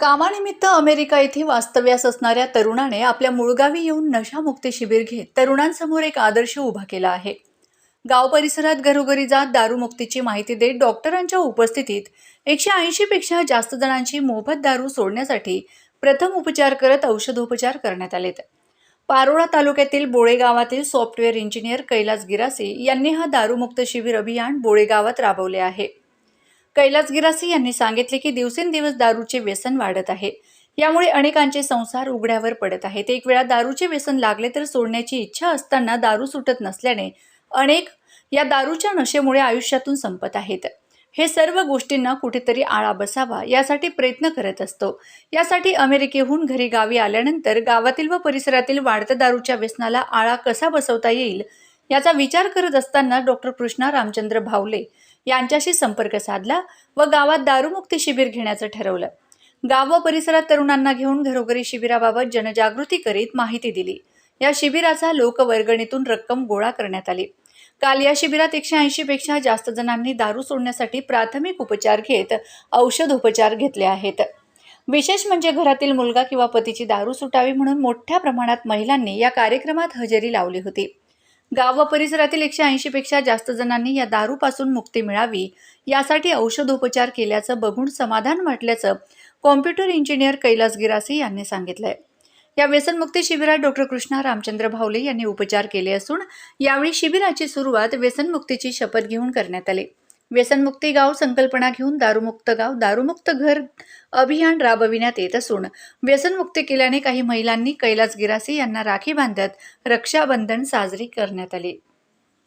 कामानिमित्त अमेरिका येथे वास्तव्यास असणाऱ्या तरुणाने आपल्या मूळगावी येऊन नशामुक्ती शिबिर घेत तरुणांसमोर एक आदर्श उभा केला आहे. गाव परिसरात घरोघरी जात दारूमुक्तीची माहिती देत डॉक्टरांच्या उपस्थितीत एकशे ऐंशीपेक्षा जास्त जणांची मोफत दारू सोडण्यासाठी प्रथम उपचार करत औषधोपचार करण्यात आलेत. पारोळा तालुक्यातील बोळे गावातील सॉफ्टवेअर इंजिनियर कैलास गिरासे यांनी हा दारूमुक्त शिबिर अभियान बोळे गावात राबवले आहे. कैलास गिरासी यांनी सांगितले की दिवसेंदिवस दारूचे व्यसन वाढत आहे. यामुळे अनेकांचे संसार उघड्यावर पडत आहेत एक वेळा दारूचे व्यसन लागले तर सोडण्याची इच्छा असताना दारू सुटत नसल्याने अनेक या दारूच्या नशेमुळे आयुष्यातून संपत आहेत. हे सर्व गोष्टींना कुठेतरी आळा बसावा यासाठी प्रयत्न करत असतो. यासाठी अमेरिकेहून घरी गावी आल्यानंतर गावातील व परिसरातील वाढत्या दारूच्या व्यसनाला आळा कसा बसवता येईल याचा विचार करत असताना डॉक्टर कृष्णा रामचंद्र भावले यांच्याशी संपर्क साधला व गावात दारूमुक्ती शिबिर घेण्याचं ठरवलं. गाव व परिसरात तरुणांना घेऊन घरोघरी शिबिराबाबत जनजागृती करीत माहिती दिली. या शिबिराचा लोकवर्गणीतून रक्कम गोळा करण्यात आली. काल या शिबिरात एकशे ऐंशी पेक्षा जास्त जणांनी दारू सोडण्यासाठी प्राथमिक उपचार घेत औषधोपचार घेतले आहेत. विशेष म्हणजे घरातील मुलगा किंवा पतीची दारू सुटावी म्हणून मोठ्या प्रमाणात महिलांनी या कार्यक्रमात हजेरी लावली होती. गाव व परिसरातील एकशे ऐंशीपेक्षा जास्त जणांनी या दारूपासून मुक्ती मिळावी यासाठी औषधोपचार केल्याचं बघून समाधान वाटल्याचं कॉम्प्युटर इंजिनियर कैलास गिरासे यांनी सांगितलंय. या व्यसनमुक्ती शिबिरात डॉक्टर कृष्णा रामचंद्र भावले यांनी उपचार केले असून यावेळी शिबिराची सुरुवात व्यसनमुक्तीची शपथ घेऊन करण्यात आली. व्यसनमुक्ती गाव संकल्पना घेऊन दारूमुक्त गाव दारूमुक्त घर अभियान राबविण्यात येत असून व्यसनमुक्ती केल्याने काही महिलांनी कैलास गिरासी यांना राखी बांधत रक्षाबंधन साजरी करण्यात आली.